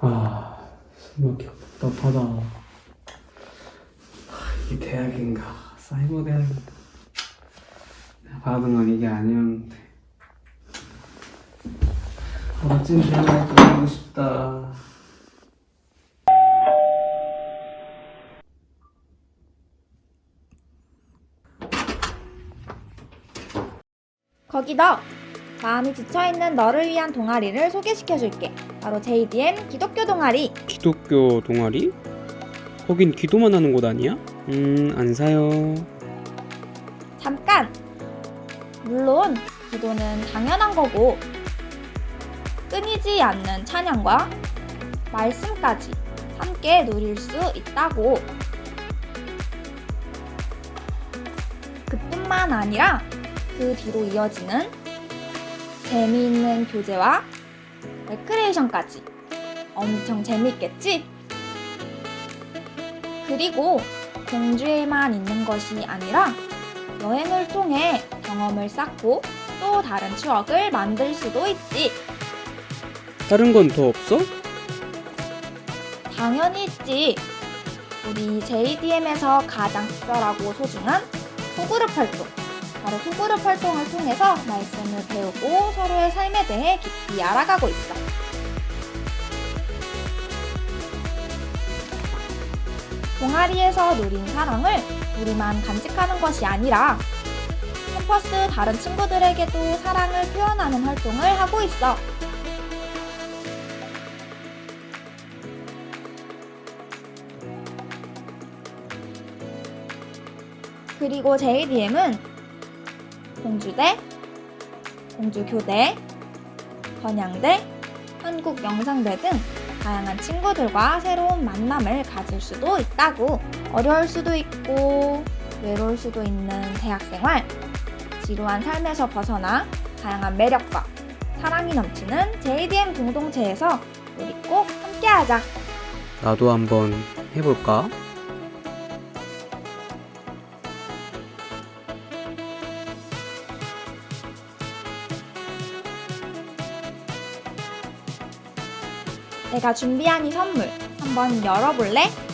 아, 숨막혀. 답답하다. 아, 이게 대학인가? 사이버 대학인가? 내가 받은 건 이게 아니었는데. 아, 멋진 대학을 가고 싶다. 거기 너! 마음이 지쳐있는 너를 위한 동아리를 소개시켜줄게. 바로 JDM 기독교 동아리. 기독교 동아리? 거긴 기도만 하는 곳 아니야? 음, 안 사요. 잠깐! 물론 기도는 당연한 거고 끊이지 않는 찬양과 말씀까지 함께 누릴 수 있다고. 그뿐만 아니라 그 뒤로 이어지는 재미있는 교재와 레크레이션까지 엄청 재밌겠지? 그리고 공주에만 있는 것이 아니라 여행을 통해 경험을 쌓고 또 다른 추억을 만들 수도 있지. 다른 건 더 없어? 당연히 있지. 우리 JDM에서 가장 특별하고 소중한 소그룹 활동. 바로 소그룹 활동을 통해서 말씀을 배우고 서로의 삶에 대해 깊이 알아가고 있어. 동아리에서 누린 사랑을 우리만 간직하는 것이 아니라 캠퍼스 다른 친구들에게도 사랑을 표현하는 활동을 하고 있어. 그리고 JDM은 공주대, 공주교대, 번양대, 한국영상대 등 다양한 친구들과 새로운 만남을 가질 수도 있다고. 어려울 수도 있고 외로울 수도 있는 대학생활. 지루한 삶에서 벗어나 다양한 매력과 사랑이 넘치는 JDM 공동체에서 우리 꼭 함께하자. 나도 한번 해볼까? 내가 준비한 이 선물 한번 열어볼래?